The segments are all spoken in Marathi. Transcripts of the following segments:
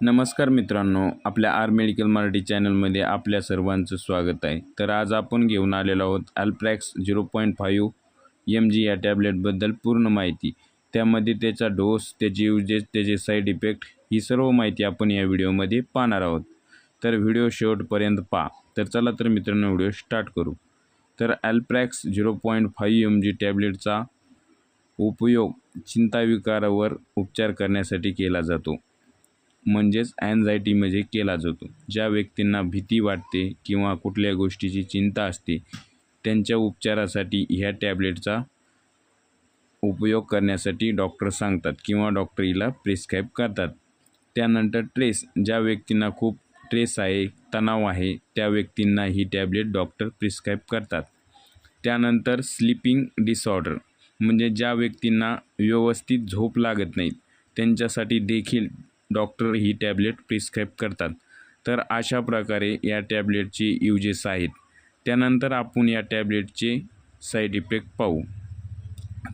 नमस्कार मित्रांनो आपल्या आर मेडिकल मराठी चॅनलमध्ये आपल्या सर्वांचं स्वागत आहे. तर आज आपण घेऊन आलेलो आहोत Alprax zero point five M G या टॅबलेटबद्दल पूर्ण माहिती. त्यामध्ये त्याचा डोस त्याचे युजेस त्याचे साईड इफेक्ट ही सर्व माहिती आपण या व्हिडिओमध्ये पाहणार आहोत. तर व्हिडिओ शेवटपर्यंत पहा. तर चला तर मित्रांनो व्हिडिओ स्टार्ट करू. तर Alprax zero point five M G टॅबलेटचा उपयोग चिंताविकारावर उपचार करण्यासाठी केला जातो. म्हणजेच अँझायटीमध्ये म्हणजे केला जातो ज्या व्यक्तींना भीती वाटते किंवा कुठल्या गोष्टीची चिंता असते त्यांच्या उपचारासाठी ह्या टॅबलेटचा उपयोग करण्यासाठी डॉक्टर सांगतात किंवा डॉक्टर हिला प्रिस्क्राईब करतात. त्यानंतर ट्रेस ज्या व्यक्तींना खूप ट्रेस आहे तणाव आहे त्या व्यक्तींना ही टॅबलेट डॉक्टर प्रिस्क्राईब करतात. त्यानंतर स्लीपिंग डिसऑर्डर म्हणजे ज्या व्यक्तींना व्यवस्थित झोप लागत नाही त्यांच्यासाठी देखील डॉक्टर ही टॅबलेट प्रिस्क्राईब करतात. तर अशा प्रकारे या टॅबलेटचे युजेस आहेत. त्यानंतर आपण या टॅबलेटचे साईड इफेक्ट पाहू.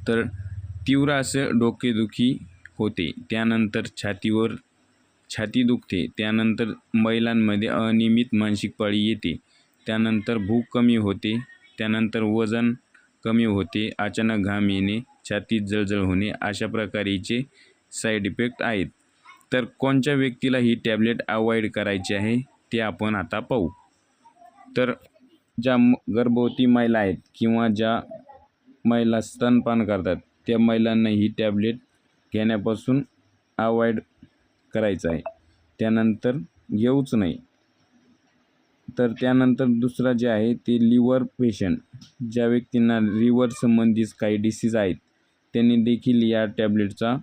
तर तीव्र असं डोकेदुखी होते त्यानंतर छातीवर छाती दुखते त्यानंतर महिलांमध्ये अनियमित मानसिक पाळी येते त्यानंतर भूक कमी होते त्यानंतर वजन कमी होते अचानक घाम येणे छातीत जळजळ होणे अशा प्रकारेचे साईड इफेक्ट आहेत. तर कोणत्या व्यक्तीला ही टॅबलेट अवॉइड करायची आहे ते आपण आता पाहू. तर ज्या म गर्भवती महिला आहेत किंवा ज्या महिला स्तनपान करतात त्या महिलांना ही टॅबलेट घेण्यापासून अवॉइड करायचं आहे. त्यानंतर घेऊच नाही. तर त्यानंतर दुसरा जे आहे ते लिव्हर पेशंट. ज्या व्यक्तींना लिव्हर संबंधित काही डिसीज आहेत त्यांनी देखील या टॅबलेटचा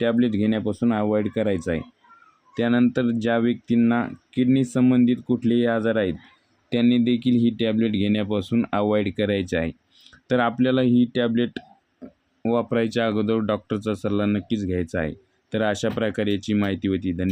टॅबलेट घेण्यापासून अवॉइड करायचं आहे. त्यानंतर ज्या व्यक्तींना किडनी संबंधित कुठलेही आजार आहेत त्यांनी देखील ही टॅबलेट घेण्यापासून अवॉइड करायचे आहे. तर आपल्याला ही टॅबलेट वापरायच्या अगोदर डॉक्टरचा सल्ला नक्कीच घ्यायचा आहे. तर अशा प्रकारे याची माहिती होती. धन्यवाद.